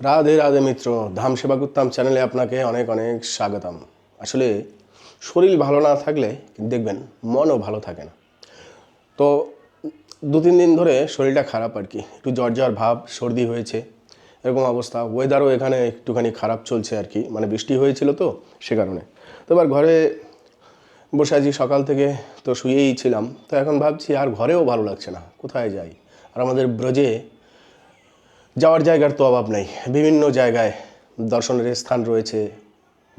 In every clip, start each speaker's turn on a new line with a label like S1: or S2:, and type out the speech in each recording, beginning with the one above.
S1: রাধে রাধে মিত্র, ধাম সেবা করতাম চ্যানেলে আপনাকে অনেক অনেক স্বাগতম। আসলে শরীর ভালো না থাকলে দেখবেন মনও ভালো থাকে না। তো দু, তিন দিন ধরে শরীরটা খারাপ আর কি। একটু জ্বর জ্বর ভাব, সর্দি হয়েছে, এরকম অবস্থা। ওয়েদারও এখানে একটুখানি খারাপ চলছে আর কি। মানে বৃষ্টি হয়েছিল তো সে কারণে। তো এবার ঘরে বসে আছি, সকাল থেকে তো শুয়েই ছিলাম। তো এখন ভাবছি আর ঘরেও ভালো লাগছে না। কোথায় যাই? আর আমাদের ব্রজে যাওয়ার জায়গার তো অভাব নাই। বিভিন্ন জায়গায় দর্শনের স্থান রয়েছে,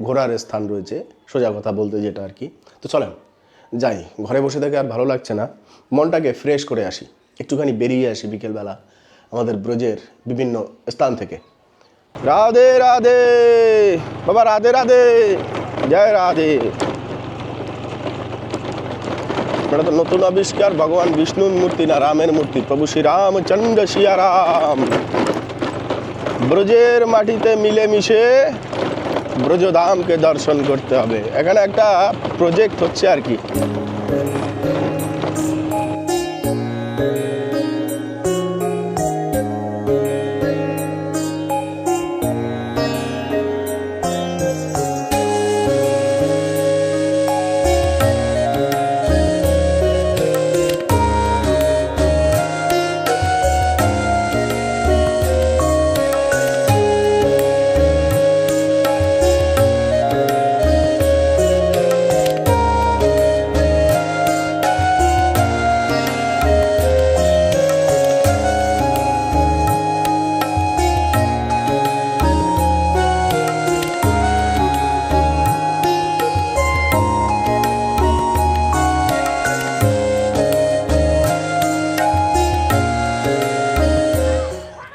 S1: ঘোরার স্থান রয়েছে, সোজা কথা বলতে যেটা আর কি। তো চলেন, যাই, ঘরে বসে থেকে আর ভালো লাগছে না। মনটাকে ফ্রেশ করে আসি, একটুখানি বেরিয়ে আসি বিকেলবেলা আমাদের ব্রজের বিভিন্ন স্থান থেকে। রাধে রাধে, বাবা রাধে রাধে, জয় রাধে। এটা তো নতুন আবিষ্কার, ভগবান বিষ্ণুর মূর্তি না রামের মূর্তি, প্রভু শ্রী রামচন্দ্র সিয়ারাম ব্রজের মাটিতে মিলেমিশে ব্রজধামকে দর্শন করতে হবে। এখানে একটা প্রজেক্ট হচ্ছে আর কি।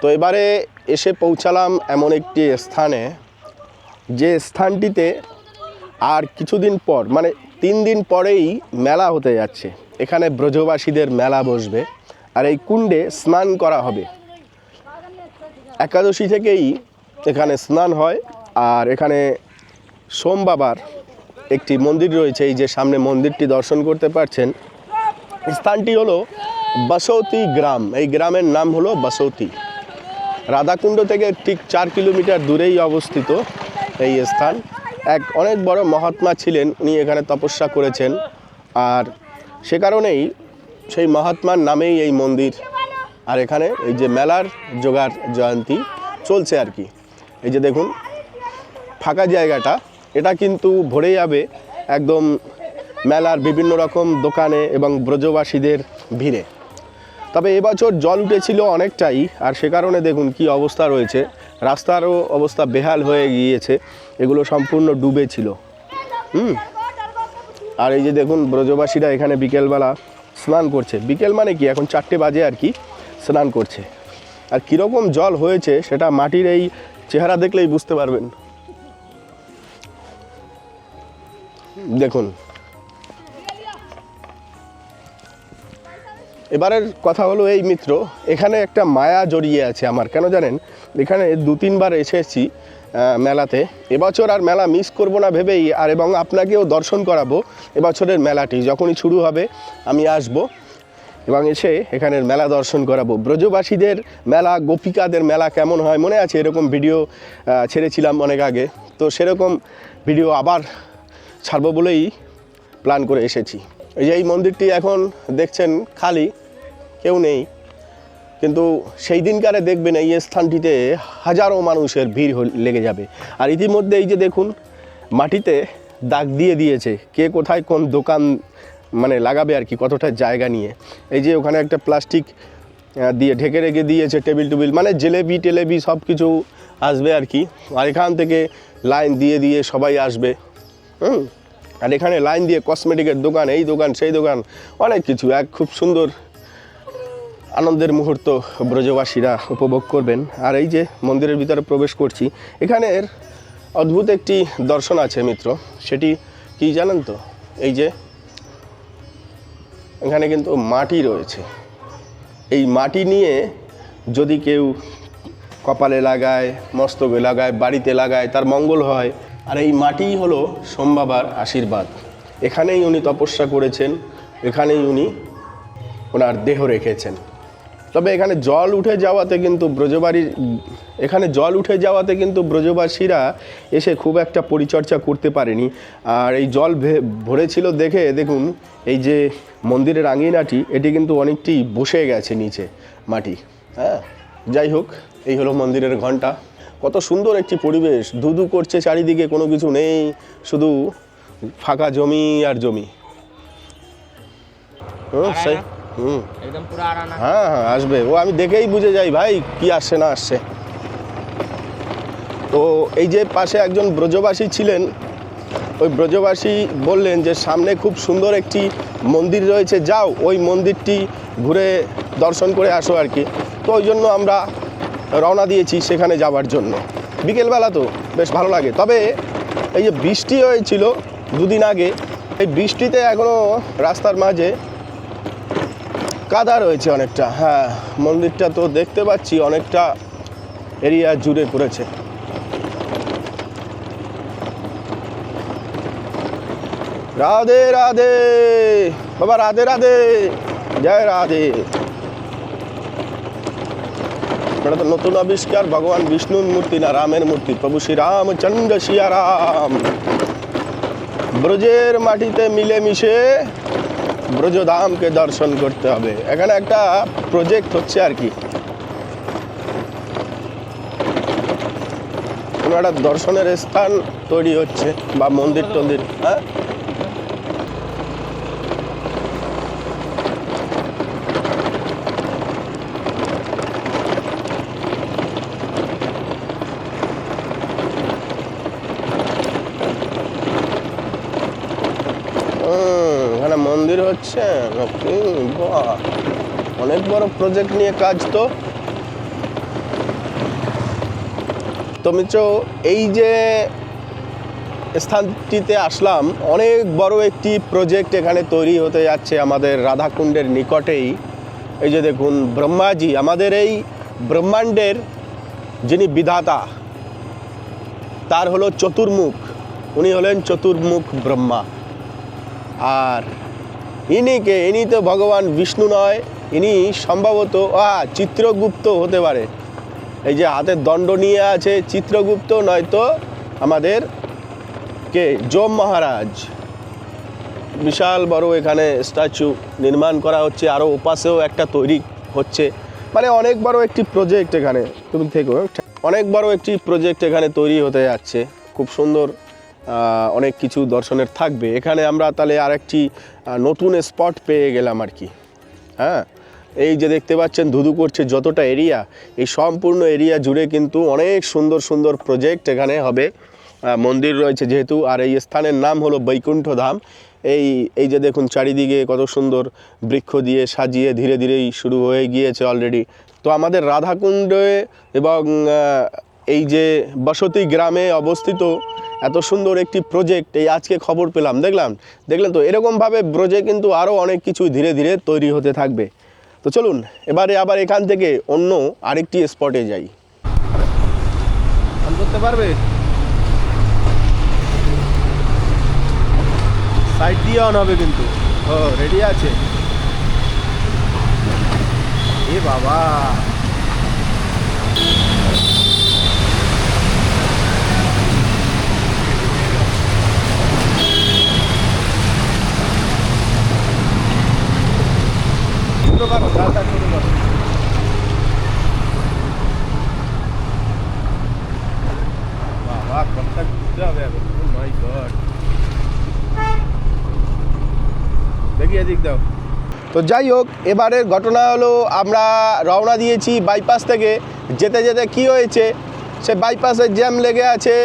S1: তো এবারে এসে পৌঁছালাম এমন একটি স্থানে। যে স্থানটিতে আর কিছুদিন পর মানে তিন দিন পরেই মেলা হতে যাচ্ছে। এখানে ব্রজবাসীদের মেলা বসবে আর এই কুণ্ডে স্নান করা হবে। একাদশী থেকেই এখানে স্নান হয় আর এখানে সোম বাবার একটি মন্দির রয়েছে, এই যে সামনে মন্দিরটি দর্শন করতে পারছেন। স্থানটি হলো বসৌতি গ্রাম। এই গ্রামের নাম হলো বসৌতি। রাধাকুণ্ড থেকে ঠিক চার কিলোমিটার দূরেই অবস্থিত এই স্থান। এক অনেক বড় মহাত্মা ছিলেন, উনি এখানে তপস্যা করেছেন। আর সে কারণেই সেই মহাত্মার নামেই এই মন্দির। আর এখানে এই যে মেলার জোগাড় জয়ন্তী চলছে আর কি। এই যে দেখুন, ফাঁকা জায়গাটা, এটা কিন্তু ভরে যাবে একদম মেলার বিভিন্ন রকম দোকানে এবং ব্রজবাসীদের ভিড়ে। তবে এবছর জল উঠেছিল অনেকটাই, আর সে কারণে দেখুন কি অবস্থা রয়েছে। রাস্তারও অবস্থা বেহাল হয়ে গিয়েছে, এগুলো সম্পূর্ণ ডুবে ছিল হুম? আর এই যে দেখুন, ব্রজবাসীরা এখানে বিকেলবেলা স্নান করছে। বিকেল মানে কি? এখন চারটে বাজে আর কি, স্নান করছে। আর কীরকম জল হয়েছে সেটা মাটির এই চেহারা দেখলেই বুঝতে পারবেন। দেখুন এবারের কথা হলো এই মিত্র, এখানে একটা মায়া জড়িয়ে আছে আমার, কেন জানেন? এখানে দু তিনবার এসেছি মেলাতে। এবছর আর মেলা মিস করব না ভেবেই, আর এবং আপনাকেও দর্শন করাবো এবছরের মেলাটি, যখনই শুরু হবে আমি আসব এবং এসে এখানের মেলা দর্শন করাবো। ব্রজবাসীদের মেলা, গোপিকাদের মেলা কেমন হয়, মনে আছে? এরকম ভিডিও ছেড়েছিলাম অনেক আগে। তো সেরকম ভিডিও আবার ছাড়বো বলেই প্ল্যান করে এসেছি। এই যে এই মন্দিরটি এখন দেখছেন খালি, কেউ নেই। কিন্তু সেই দিনকারে দেখবেন এই স্থানটিতে হাজারো মানুষের ভিড় লেগে যাবে। আর ইতিমধ্যে এই যে দেখুন, মাটিতে দাগ দিয়ে দিয়েছে। কে কোথায় কোন দোকান মানে লাগাবে আর কি, কতটা জায়গা নিয়ে। এই যে ওখানে একটা প্লাস্টিক দিয়ে ঢেকে রেখে দিয়েছে টেবিল টুবিল মানে জেলেবি টেলেবি সব কিছু আসবে আর কি। আর এখান থেকে লাইন দিয়ে দিয়ে সবাই আসবে। হুম? আর এখানে লাইন দিয়ে কসমেটিকের দোকান, এই দোকান, সেই দোকান, অনেক কিছু। এক খুব সুন্দর আনন্দের মুহূর্ত ব্রজবাসীরা উপভোগ করবেন। আর এই যে মন্দিরের ভিতরে প্রবেশ করছি এখানের অদ্ভুত একটি দর্শন আছে মিত্র। সেটি কি জানেন তো? এই যে এখানে কিন্তু মাটি রয়েছে। এই মাটি নিয়ে যদি কেউ কপালে লাগায়, মস্তকে লাগায়, বাড়িতে লাগায়, তার মঙ্গল হয় আর এই মাটিই হলো সোমবাবার আশীর্বাদ। এখানেই উনি তপস্যা করেছেন, এখানেই উনি ওনার দেহ রেখেছেন। তবে এখানে জল উঠে যাওয়াতে কিন্তু ব্রজবাড়ির এখানে জল উঠে যাওয়াতে কিন্তু ব্রজবাসীরা এসে খুব একটা পরিচর্যা করতে পারেনি। আর এই জল ভরেছিল দেখে দেখুন, এই যে মন্দিরের আঙিনাটি, এটি কিন্তু অনেকটি বসে গেছে নিচে মাটি। হ্যাঁ যাই হোক, এই হলো মন্দিরের ঘণ্টা কত সুন্দর একটি পরিবেশ। ধুধু করছে চারিদিকে কোনো কিছু নেই শুধু ফাঁকা জমি আর জমি। সেই হুম। হ্যাঁ হ্যাঁ আসবে। ও আমি দেখেই বুঝে যাই ভাই কি আসছে না আসছে। তো এই যে পাশে একজন ব্রজবাসী ছিলেন ওই ব্রজবাসী বললেন যে সামনে খুব সুন্দর একটি মন্দির রয়েছে যাও। ওই মন্দিরটি ঘুরে দর্শন করে আসো আর কি। তো ওই জন্য আমরা রওনা দিয়েছি সেখানে যাওয়ার জন্য। বিকেলবেলা তো বেশ ভালো লাগে। তবে এই যে বৃষ্টি হয়েছিল দুদিন আগে, এই বৃষ্টিতে এখনও রাস্তার মাঝে কাদা রয়েছে অনেকটা। হ্যাঁ মন্দিরটা তো দেখতে পাচ্ছি, অনেকটা এরিয়া জুড়ে পড়েছে। রাধে রাধে, বাবা, রাধে রাধে, জয় রাধে। এটা তো নতুন আবিষ্কার, ভগবান বিষ্ণুর মূর্তি না রামের মূর্তি? প্রভু শ্রী রামচন্দ্র সিয়া রাম ব্রজের মাটিতে মিলেমিশে ব্রজধামকে দর্শন করতে হবে। এখানে একটা প্রজেক্ট হচ্ছে আর কি। কোনো একটা দর্শনের স্থান তৈরি হচ্ছে বা মন্দির টন্দির হ্যাঁ? এখানে মন্দির হচ্ছে অনেক বড় প্রজেক্ট নিয়ে কাজ তো। তো মিত্র এই যে স্থানটিতে আসলাম, অনেক বড় একটি প্রজেক্ট এখানে তৈরি হতে যাচ্ছে আমাদের রাধাকুণ্ডের নিকটেই। এই যে দেখুন, ব্রহ্মাজি, আমাদের এই ব্রহ্মাণ্ডের যিনি বিধাতা, তার হলো চতুর্মুখ। উনি হলেন চতুর্মুখ ব্রহ্মা। আর ইনিকে, ইনি তো ভগবান বিষ্ণু নয়, ইনি সম্ভবত আ চিত্রগুপ্ত হতে পারে। এই যে হাতের দণ্ড নিয়ে আছে চিত্রগুপ্ত, নয়তো আমাদের কে? যম মহারাজ। বিশাল বড় এখানে স্ট্যাচু নির্মাণ করা হচ্ছে আরও ওপাশেও একটা তৈরি হচ্ছে। মানে অনেক বড় একটি প্রজেক্ট এখানে, তুমি থেকো। অনেক বড় একটি প্রজেক্ট এখানে তৈরি হতে যাচ্ছে। খুব সুন্দর অনেক কিছু দর্শনের থাকবে। এখানে আমরা তাহলে আরেকটি আহ, নতুন স্পট পেয়ে গেলাম আর কি। হ্যাঁ? এই যে দেখতে পাচ্ছেন ধুধু করছে যতটা এরিয়া এই সম্পূর্ণ এরিয়া জুড়ে কিন্তু অনেক সুন্দর সুন্দর প্রজেক্ট এখানে হবে। মন্দির রয়েছে যেহেতু আর এই স্থানের নাম হলো বৈকুণ্ঠ ধাম। এই এই যে দেখুন চারিদিকে কত সুন্দর বৃক্ষ দিয়ে সাজিয়ে ধীরে ধীরেই শুরু হয়ে গিয়েছে অলরেডি তো আমাদের রাধাকুণ্ডে এবং এই যে বসতি গ্রামে অবস্থিত এত সুন্দর একটি প্রজেক্ট এই আজকে খবর পেলাম, দেখলাম? দেখলেন তো, এরকমভাবে ব্রজে কিন্তু আরও অনেক কিছু ধীরে ধীরে তৈরি হতে থাকবে। তো চলুন, এবারে আবার এখান থেকে অন্য আরেকটি স্পটে যাই। করতে পারবে? সাইড দিয়ে অন হবে কিন্তু। ও রেডি আছে। এ বাবা ছোট করো গালটা ছোট করো বাবা কতটা ঘুরতে হবে এখন ও মাই গড তো যাই হোক, এবারের ঘটনা হলো আমরা রওনা দিয়েছি বাইপাস থেকে। যেতে যেতে কি হয়েছে? সে বাইপাসের জ্যাম লেগে আছে,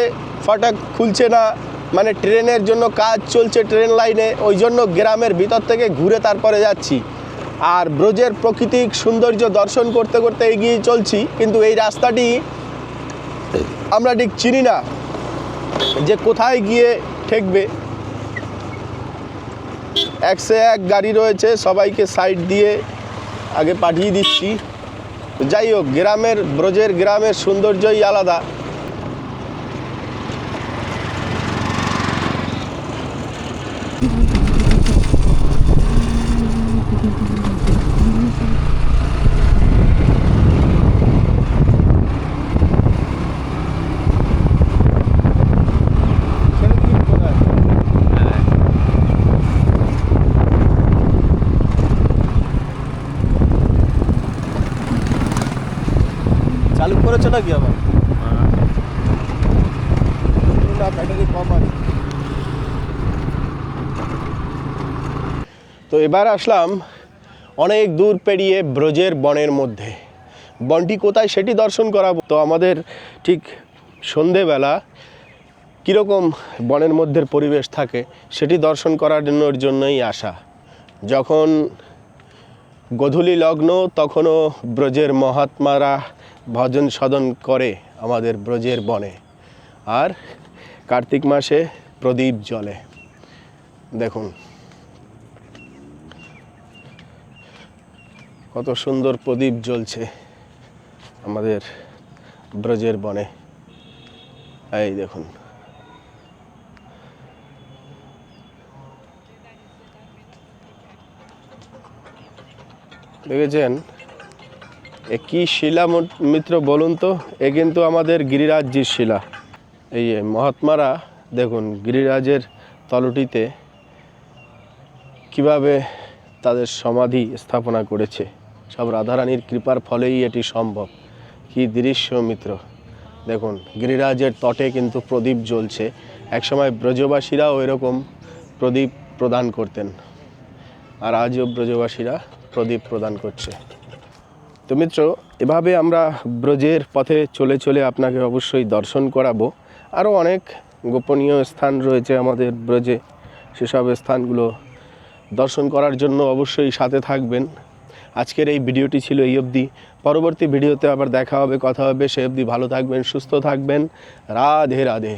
S1: ফটাক খুলছে না। মানে ট্রেনের জন্য কাজ চলছে ট্রেন লাইনে, ওই জন্য গ্রামের ভিতর থেকে ঘুরে তারপরে যাচ্ছি। আর ব্রজের প্রকৃতিক সৌন্দর্য দর্শন করতে করতে এগিয়ে চলছি, কিন্তু এই রাস্তাটি আমরা ঠিক চিনি না যে কোথায় গিয়ে ঠেকবে। একশো এক গাড়ি রয়েছে, সবাইকে সাইড দিয়ে আগে পাঠিয়ে দিচ্ছি। যাই হোক, গ্রামের ব্রজের গ্রামের সৌন্দর্যই আলাদা।
S2: আছে নাকি আবার? না ব্যাটারি কম আছে।
S1: তো এবার আসলাম অনেক দূর পেরিয়ে ব্রজের বনের মধ্যে। বনটি কোথায় সেটি দর্শন করাবো। তো আমাদের ঠিক সন্ধেবেলা কীরকম বনের মধ্যে পরিবেশ থাকে সেটি দর্শন করার জন্যই আসা। যখন গধূলি লগ্ন তখনও ব্রজের মহাত্মারা ভজন সদন করে আমাদের ব্রজের বনে। আর কার্তিক মাসে প্রদীপ জ্বলে। দেখুন। কত সুন্দর প্রদীপ জ্বলছে আমাদের ব্রজের বনে। এই দেখুন। দেখেছেন? এ কি শিলা মত- মিত্র, বলুন তো, এ কিন্তু আমাদের গিরিরাজজির শিলা। এই মহাত্মারা, দেখুন, গিরিরাজের তলটিতে কীভাবে তাদের সমাধি স্থাপনা করেছে। সব রাধারানীর কৃপার ফলেই এটি সম্ভব। কি দৃশ্য, মিত্র! দেখুন, গিরিরাজের তটে কিন্তু প্রদীপ জ্বলছে। একসময় ব্রজবাসীরাও এরকম প্রদীপ প্রদান করতেন। আর আজও ব্রজবাসীরা প্রদীপ প্রদান করছে। তো মিত্র, এভাবে আমরা ব্রজের পথে চলে চলে আপনাকে অবশ্যই দর্শন করাবো। আরও অনেক গোপনীয় স্থান রয়েছে আমাদের ব্রজে। সেসব স্থানগুলো দর্শন করার জন্য অবশ্যই সাথে থাকবেন। আজকের এই ভিডিওটি ছিল এই অবধি। পরবর্তী ভিডিওতে আবার দেখা হবে, কথা হবে। সে অবধি ভালো থাকবেন, সুস্থ থাকবেন। রাধে রাধে।